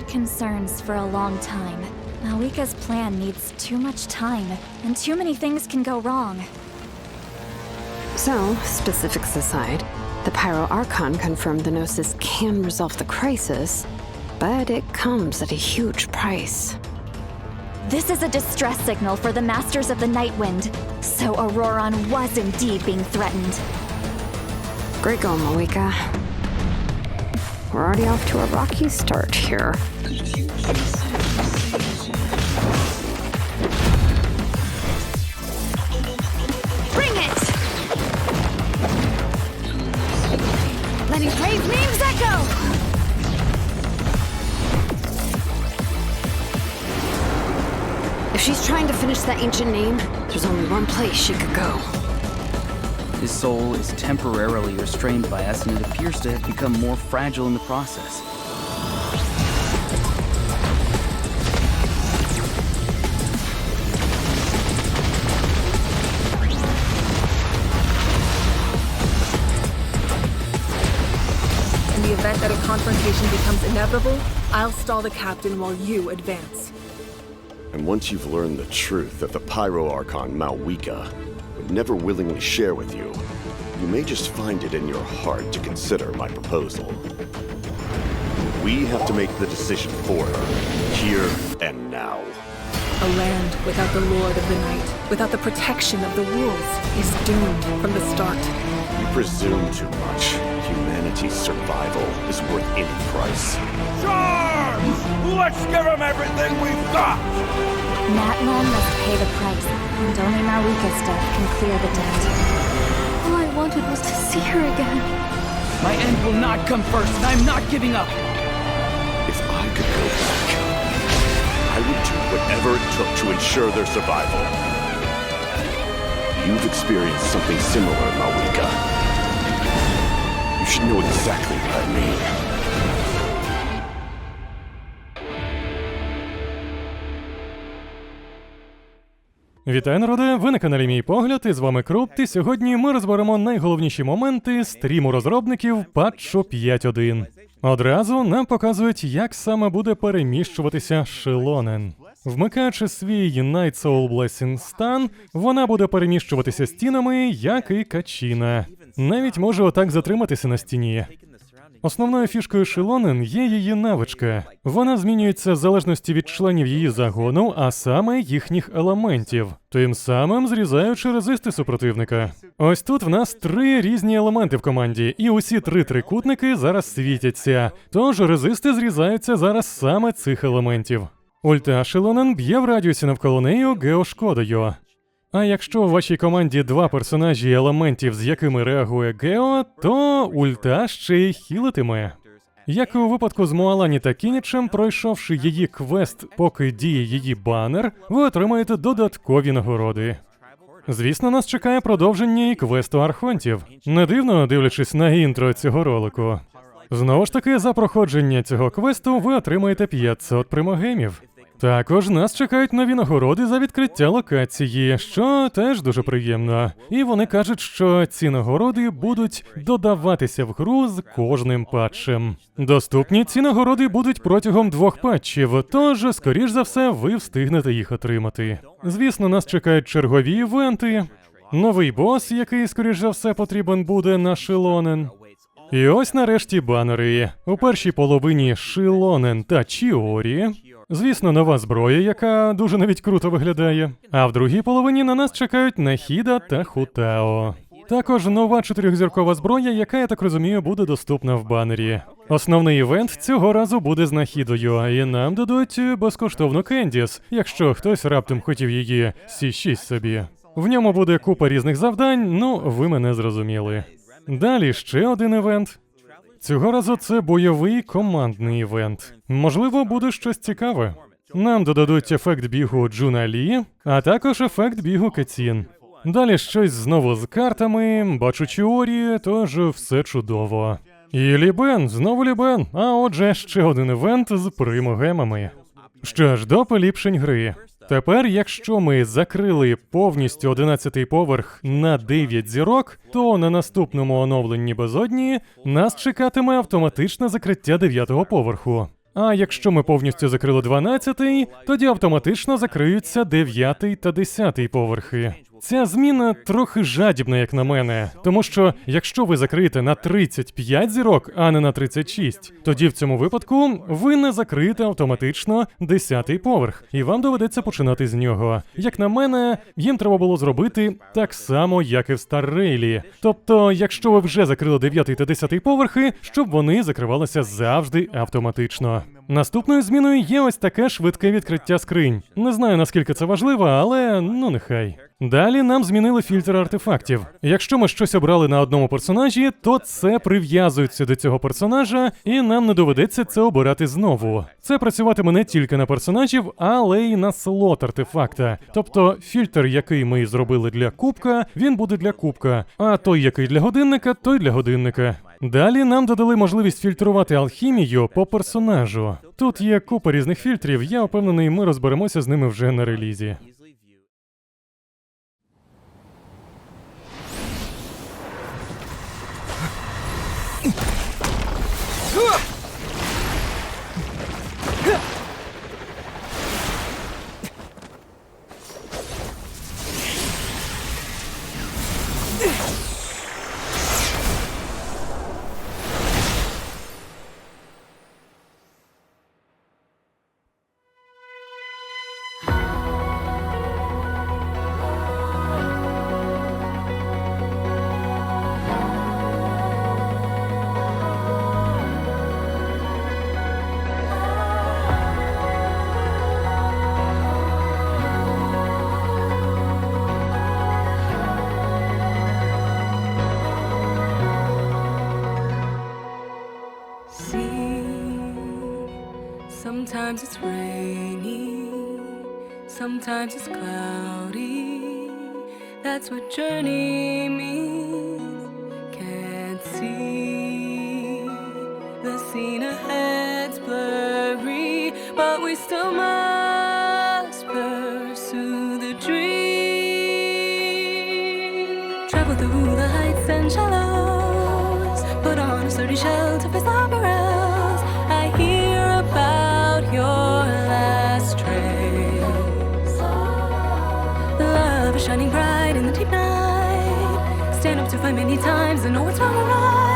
had concerns for a long time. Malika's plan needs too much time, and too many things can go wrong. So, specifics aside, the Pyro Archon confirmed the Gnosis can resolve the crisis, but it comes at a huge price. This is a distress signal for the Masters of the Night Wind. So Auroron was indeed being threatened. Great going, Malika. We're already off to a rocky start here. If she's trying to finish that ancient name, there's only one place she could go. His soul is temporarily restrained by us, and it appears to have become more fragile in the process. That a confrontation becomes inevitable, I'll stall the captain while you advance. And once you've learned the truth that the Pyro Archon Malwika would never willingly share with you, you may just find it in your heart to consider my proposal. We have to make the decision for her, here and now. A land without the Lord of the Night, without the protection of the wolves, is doomed from the start. You presume too much. Humanity's survival is worth any price. Charge! Let's give them everything we've got! Natlan must pay the price, and only Malika's death can clear the debt. All I wanted was to see her again. My end will not come first, and I'm not giving up. If I could go back, I would do whatever it took to ensure their survival. You've experienced something similar, Malwika. Should know exactly what I mean. Вітаю, народи! Ви на каналі Мій Погляд, і з вами Крупт, і сьогодні ми розберемо найголовніші моменти стріму розробників патчу 5.1. Одразу нам показують, як саме буде переміщуватися Шилонен. Вмикаючи свій Night Soul Blessing стан, вона буде переміщуватися стінами, як і качіна. Навіть може отак затриматися на стіні. Основною фішкою Шилонен є її навичка. Вона змінюється в залежності від членів її загону, а саме їхніх елементів, тим самим зрізаючи резисти супротивника. Ось тут в нас три різні елементи в команді, і усі три трикутники зараз світяться. Тож резисти зрізаються зараз саме цих елементів. Ульта Шилонен б'є в радіусі навколо неї геошкодою. А якщо у вашій команді два персонажі елементів, з якими реагує Гео, то ульта ще й хілитиме. Як і у випадку з Муалані та Кінічем, пройшовши її квест, поки діє її банер, ви отримаєте додаткові нагороди. Звісно, нас чекає продовження і квесту архонтів. Не дивно, дивлячись на інтро цього ролику. Знову ж таки, за проходження цього квесту ви отримаєте 500 примогемів. Також нас чекають нові нагороди за відкриття локації, що теж дуже приємно. І вони кажуть, що ці нагороди будуть додаватися в гру з кожним патчем. Доступні ці нагороди будуть протягом двох патчів, тож, скоріш за все, ви встигнете їх отримати. Звісно, нас чекають чергові івенти, новий бос, який, скоріш за все, потрібен буде на Шилонен. І ось нарешті банери. У першій половині Шилонен та Чіорі. Звісно, нова зброя, яка дуже навіть круто виглядає. А в другій половині на нас чекають Нахіда та Хутао. Також нова чотирьохзіркова зброя, яка, я так розумію, буде доступна в банері. Основний івент цього разу буде з Нахідою, і нам дадуть безкоштовну Кендіс, якщо хтось раптом хотів її Сі6 собі. В ньому буде купа різних завдань, ну ви мене зрозуміли. Далі ще один івент. Цього разу це бойовий командний івент. Можливо, буде щось цікаве. Нам додадуть ефект бігу Джуна Лі, а також ефект бігу Кацін. Далі щось знову з картами, бачу Чіорі, тож все чудово. І Лібен, знову Лібен, а отже, ще один івент з примогемами. Що ж, до поліпшень гри. Тепер, якщо ми закрили повністю 11-й поверх на 9 зірок, то на наступному оновленні безодні нас чекатиме автоматичне закриття 9-го поверху. А якщо ми повністю закрили 12-й, тоді автоматично закриються 9-й та 10-й поверхи. Ця зміна трохи жадібна, як на мене, тому що якщо ви закриєте на 35 зірок, а не на 36, тоді в цьому випадку ви не закриєте автоматично 10-й поверх, і вам доведеться починати з нього. Як на мене, їм треба було зробити так само, як і в Старрейлі. Тобто, якщо ви вже закрили 9 та 10 поверхи, щоб вони закривалися завжди автоматично. Наступною зміною є ось таке швидке відкриття скринь. Не знаю наскільки це важливо, але ну нехай. Далі нам змінили фільтр артефактів. Якщо ми щось обрали на одному персонажі, то це прив'язується до цього персонажа, і нам не доведеться це обирати знову. Це працюватиме не тільки на персонажів, але й на слот артефакта. Тобто фільтр, який ми зробили для кубка, він буде для кубка, а той, який для годинника, той для годинника. Далі нам додали можливість фільтрувати алхімію по персонажу. Тут є купа різних фільтрів, я впевнений, ми розберемося з ними вже на релізі. Sometimes it's rainy, sometimes it's cloudy. That's what journey means. Can't see the scene ahead's blurry, but we still must pursue the dream. Travel through the heights and shallows, put on a sturdy shell to face shining bright in the deep night. Stand up to fight many times and know what's wrong or right.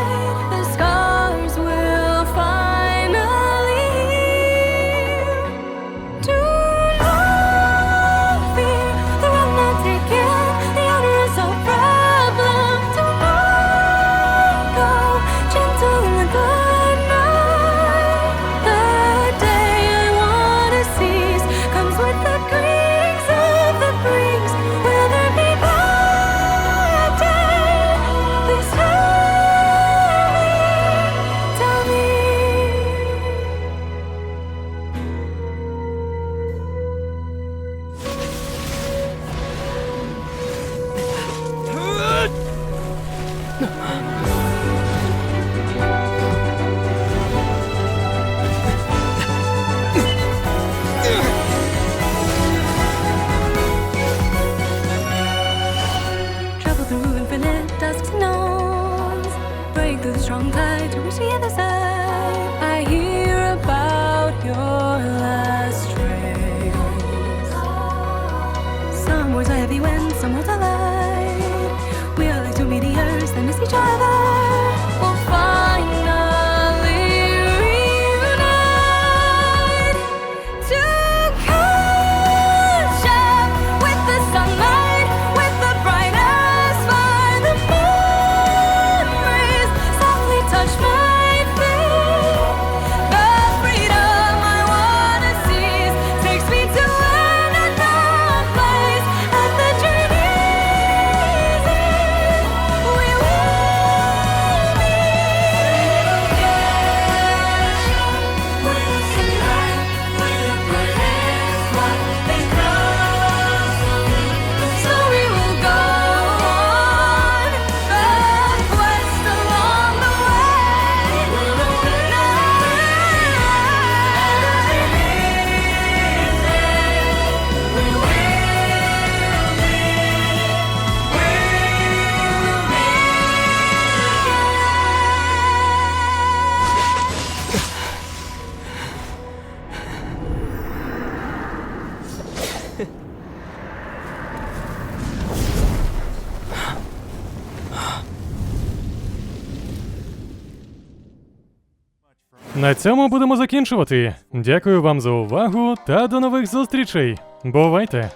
На цьому будемо закінчувати. Дякую вам за увагу та до нових зустрічей. Бувайте!